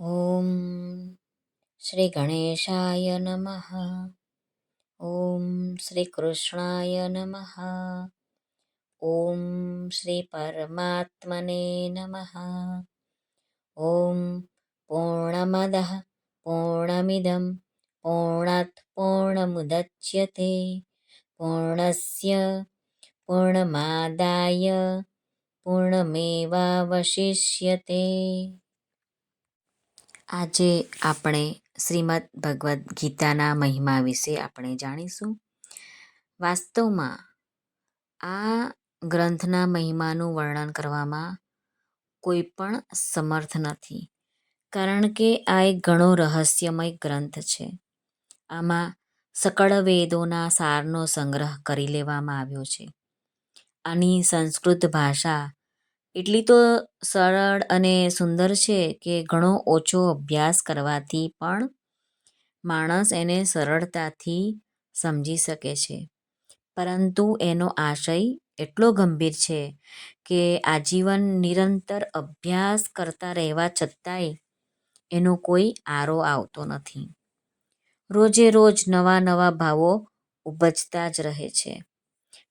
ॐ श्रीगणेशाय नमः। ॐ श्रीकृष्णाय नमः। ॐ श्रीपरमात्मने नमः। ॐ पूर्णमदः पूर्णमिदं पूर्णात् पूर्णमुदच्यते। पूर्णस्य पूर्णमादाय पूर्णमेवावशिष्यते। આજે આપણે શ્રીમદ ભગવદ્ ગીતાના મહિમા વિશે આપણે જાણીશું. વાસ્તવમાં આ ગ્રંથના મહિમાનું વર્ણન કરવામાં કોઈ પણ સમર્થ નથી, કારણ કે આ એક ઘણો રહસ્યમય ગ્રંથ છે. આમાં સકળ વેદોના સારનો સંગ્રહ કરી લેવામાં આવ્યો છે. આની સંસ્કૃત ભાષા એટલી તો સરળ અને સુંદર છે કે ઘણો ઓછો અભ્યાસ કરવાથી પણ માણસ એને સરળતાથી સમજી શકે છે. પરંતુ એનો આશય એટલો ગંભીર છે કે આજીવન નિરંતર અભ્યાસ કરતા રહેવા છતાંય એનો કોઈ આરો આવતો નથી. રોજે રોજ નવા નવા ભાવો ઉપજતા જ રહે છે.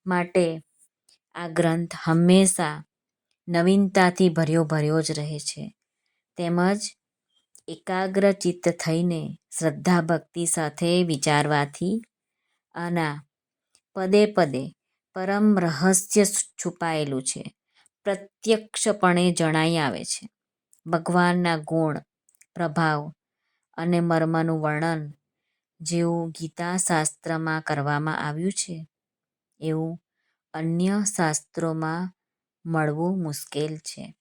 માટે આ ગ્રંથ હંમેશા નવીનતાથી ભર્યો ભર્યો જ રહે છે. તેમજ એકાગ્ર ચિત્ત થઈને શ્રદ્ધા ભક્તિ સાથે વિચારવાથી આના પદે પદે પરમ રહસ્ય છુપાયેલું છે. પ્રત્યક્ષપણે જણાઈ આવે છે. ભગવાનના ગુણ, પ્રભાવ અને મર્મનું વર્ણન જેવું ગીતા શાસ્ત્રમાં કરવામાં આવ્યું છે. એવું અન્ય શાસ્ત્રોમાં મળવું મુશ્કેલ છે.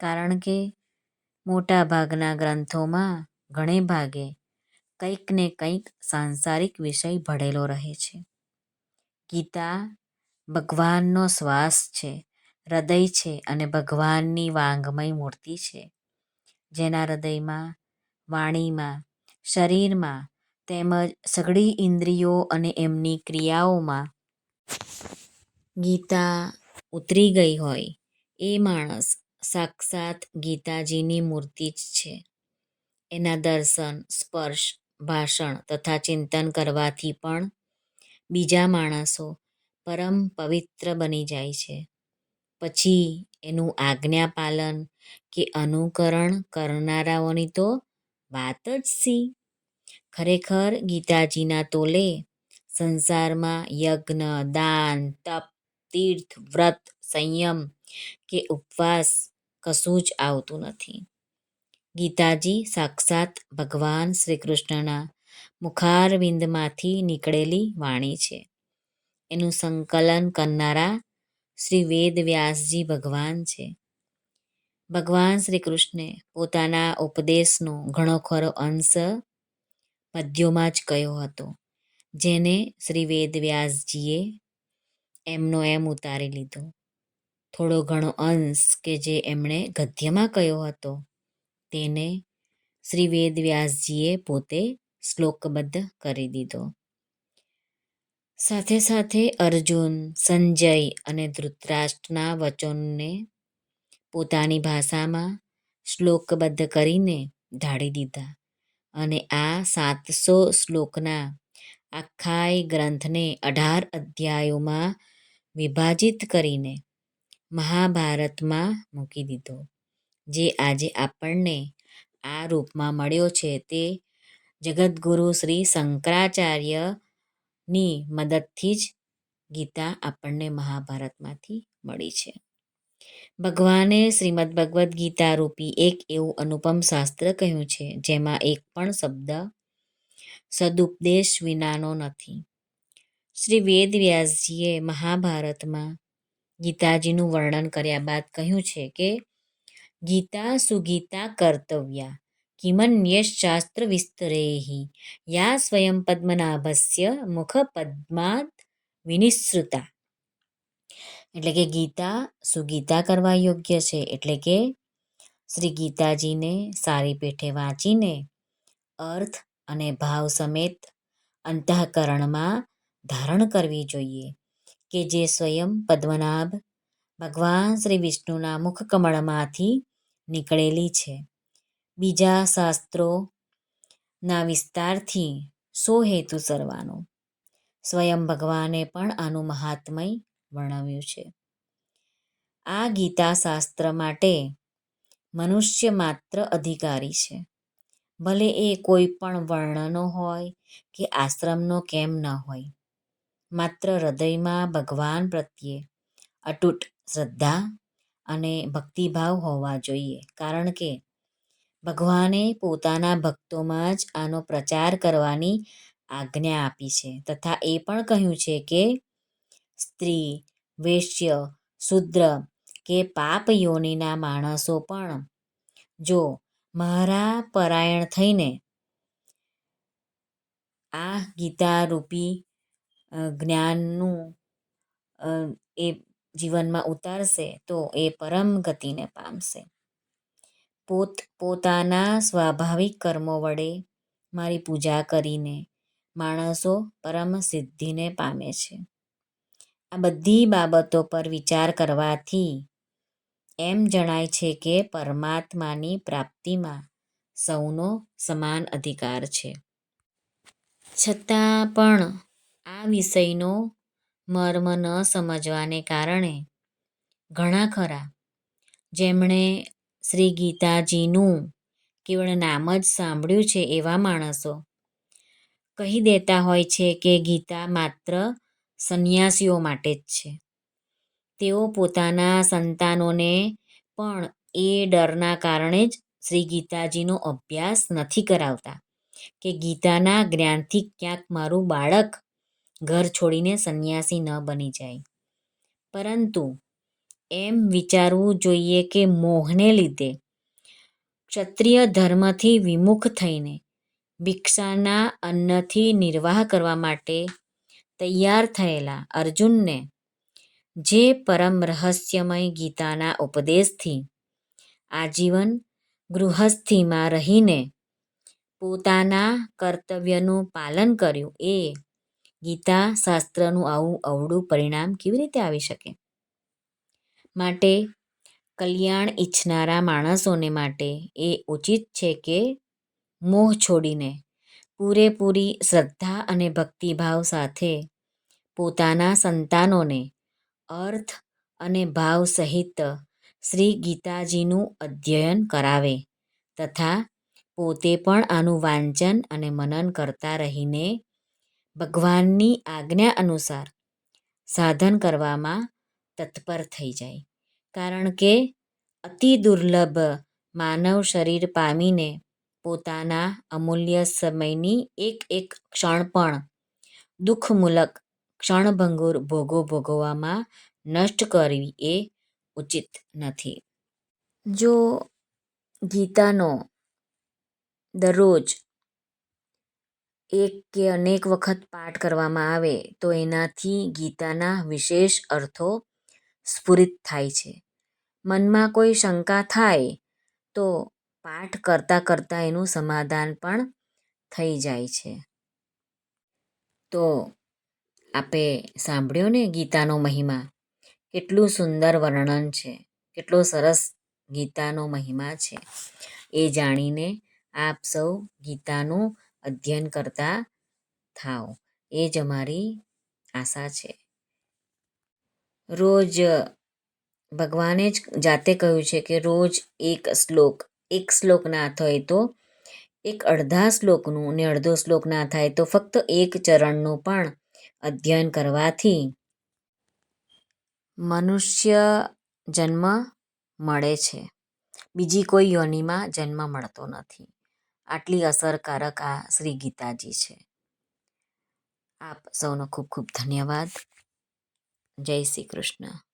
કારણ કે મોટા ભાગના ગ્રંથોમાં ઘણે ભાગે કંઈક ને કંઈક સાંસારિક વિષય ભળેલો રહે છે. ગીતા ભગવાનનો શ્વાસ છે, હૃદય છે અને ભગવાનની વાંગમય મૂર્તિ છે. જેના હૃદયમાં, વાણીમાં, શરીરમાં તેમજ સઘળી ઇન્દ્રિયો અને એમની ક્રિયાઓમાં ગીતા ઉતરી ગઈ હોય. એ માણસ સાક્ષાત ગીતાજીની મૂર્તિ જ છે. એના દર્શન, સ્પર્શ, ભાષણ તથા ચિંતન કરવાથી પણ બીજા માણસો પરમ પવિત્ર બની જાય છે. પછી એનું આજ્ઞા પાલન કે અનુકરણ કરનારાઓની તો વાત જ સી. ખરેખર ગીતાજીના તોલે સંસારમાં યજ્ઞ, દાન, તપ તીર્થ, વ્રત, સંયમ કે ઉપવાસ કશું જ આવતું નથી. ગીતાજી સાક્ષાત ભગવાન શ્રી કૃષ્ણના મુખારવિંદમાંથી નીકળેલી વાણી છે. એનું સંકલન કરનારા શ્રી વેદ વ્યાસજી ભગવાન છે. ભગવાન શ્રી કૃષ્ણે પોતાના ઉપદેશનો ઘણો ખરો અંશ પદ્યોમાં જ કહ્યો હતો, જેને શ્રી વેદ વ્યાસજીએ એમનો એમ ઉતારી લીધો. થોડો ઘણો અંશ કે જે એમણે ગદ્યમાં કહ્યો હતો, તેને શ્રી વેદ વ્યાસજીએ પોતે શ્લોકબદ્ધ કરી દીધો. સાથે સાથે અર્જુન, સંજય અને ધૃતરાષ્ટ્રના વચનને પોતાની ભાષામાં શ્લોકબદ્ધ કરીને ઢાળી દીધા અને આ સાતસો શ્લોકના આખાય ગ્રંથને અઢાર અધ્યાયોમાં વિભાજિત કરીને મહાભારતમાં મૂકી દીધો. જે આજે આપણને આ રૂપમાં મળ્યો છે તે જગદગુરુ શ્રી શંકરાચાર્યની મદદથી જ ગીતા આપણને મહાભારતમાંથી મળી છે. ભગવાને શ્રીમદ ભગવદ્ ગીતા રૂપી એક એવું અનુપમ શાસ્ત્ર કહ્યું છે, જેમાં એક પણ શબ્દ સદુપદેશ વિનાનો નથી. શ્રી વેદવ્યાસજીએ મહાભારતમાં ગીતાજીનું વર્ણન કર્યા બાદ કહ્યું છે કે, ગીતા સુગીતા કર્તવ્યા કિમન્યશાસ્ત્ર વિસ્તરેહી, યા સ્વયં પદ્મનાભસ્ય મુખ પદ્માત વિનિસૃતા. એટલે કે ગીતા સુગીતા કરવા યોગ્ય છે. એટલે કે શ્રી ગીતાજીને સારી પેઠે વાંચીને અર્થ અને ભાવ સમેત અંતઃકરણમાં ધારણ કરવી જોઈએ કે જે સ્વયં પદ્મનાભ ભગવાન શ્રી વિષ્ણુના મુખકમળમાંથી નીકળેલી છે. બીજા શાસ્ત્રોના વિસ્તારથી સો હેતુ સરવાનો સ્વયં ભગવાને પણ આનું મહાત્મય વર્ણવ્યું છે. આ ગીતા શાસ્ત્ર માટે મનુષ્ય માત્ર અધિકારી છે. ભલે એ કોઈ પણ વર્ણનો હોય કે આશ્રમનો કેમ ન હોય. માત્ર હૃદયમાં ભગવાન પ્રત્યે અતૂટ શ્રદ્ધા અને ભક્તિભાવ હોવા જોઈએ. કારણ કે ભગવાને પોતાના ભક્તોમાં જ આનો પ્રચાર કરવાની આજ્ઞા આપી છે તથા એ પણ કહ્યું છે કે સ્ત્રી, વૈશ્ય, શૂદ્ર કે પાપ યોનિના માણસો પણ જો મારા પરાયણ થઈને આ ગીતારૂપી જ્ઞાનનું એ જીવનમાં ઉતારશે તો એ પરમ ગતિને પામશે. પોત, પોતાના સ્વાભાવિક કર્મો વડે મારી પૂજા કરીને માણસો પરમ સિદ્ધિને પામે છે. આ બધી બાબતો પર વિચાર કરવાથી એમ જણાય છે કે પરમાત્માની પ્રાપ્તિમાં સૌનો સમાન અધિકાર છે. છતાં પણ આ વિષયનો મર્મ ન સમજવાને કારણે ઘણા ખરા. જેમણે શ્રી ગીતાજીનું કેવળ નામ જ સાંભળ્યું છે એવા માણસો કહી દેતા હોય છે કે ગીતા માત્ર સંન્યાસીઓ માટે જ છે. તેઓ પોતાના સંતાનોને પણ એ ડરના કારણે જ શ્રી ગીતાજીનો અભ્યાસ નથી કરાવતા કે ગીતાના જ્ઞાનથી ક્યાંક મારું બાળક ઘર છોડીને સંન્યાસી ન બની જાય. પરંતુ એમ વિચારવું જોઈએ કે મોહને લીધે ક્ષત્રિય ધર્મથી વિમુખ થઈને ભિક્ષાના અન્નથી નિર્વાહ કરવા માટે તૈયાર થયેલા અર્જુનને જે પરમ રહસ્યમય ગીતાના ઉપદેશથી આજીવન ગૃહસ્થીમાં રહીને પોતાના કર્તવ્યનું પાલન કર્યું એ ગીતાશાસ્ત્રનું આવું અવળું પરિણામ કેવી રીતે આવી શકે? માટે કલ્યાણ ઈચ્છનારા માણસોને માટે એ ઉચિત છે કે મોહ છોડીને પૂરેપૂરી શ્રદ્ધા અને ભક્તિભાવ સાથે પોતાના સંતાનોને અર્થ અને ભાવ સહિત શ્રી ગીતાજીનું અધ્યયન કરાવે તથા પોતે પણ આનું વાંચન અને મનન કરતા રહીને ભગવાનની આજ્ઞા અનુસાર સાધન કરવામાં તત્પર થઈ જાય. કારણ કે અતિ દુર્લભ માનવ શરીર પામીને પોતાના અમૂલ્ય સમયની એક એક ક્ષણ પણ દુઃખમૂલક ક્ષણભંગુર ભોગો ભોગવવામાં નષ્ટ કરવી એ ઉચિત નથી. જો ગીતાનો દરરોજ એક કે અનેક વખત પાઠ કરવામાં આવે, તો એનાથી ગીતાના વિશેષ અર્થો સ્ફુરિત થાય છે. મનમાં કોઈ શંકા થાય, તો પાઠ કરતાં કરતાં એનું સમાધાન પણ થઈ જાય છે. તો આપે સાંભળ્યો ને ગીતાનો મહિમા? કેટલું સુંદર વર્ણન છે, કેટલો સરસ ગીતાનો મહિમા છે. એ જાણીને આપ સૌ ગીતાનું અધ્યયન કરતા થાઓ. એ જ અમારી આશા છે. રોજ ભગવાને જ જાતે કહ્યું છે કે રોજ એક શ્લોક એક શ્લોક ના થાય તો એક અડધા શ્લોકનું અને અડધો શ્લોક ના થાય તો ફક્ત એક ચરણનું પણ અધ્યયન કરવાથી મનુષ્ય જન્મ મળે છે. બીજી કોઈ યોનિમાં જન્મ મળતો નથી. આટલી અસરકારક આ શ્રી ગીતાજી છે. આપ સૌનો ખૂબ ખૂબ ધન્યવાદ. જય શ્રી કૃષ્ણ.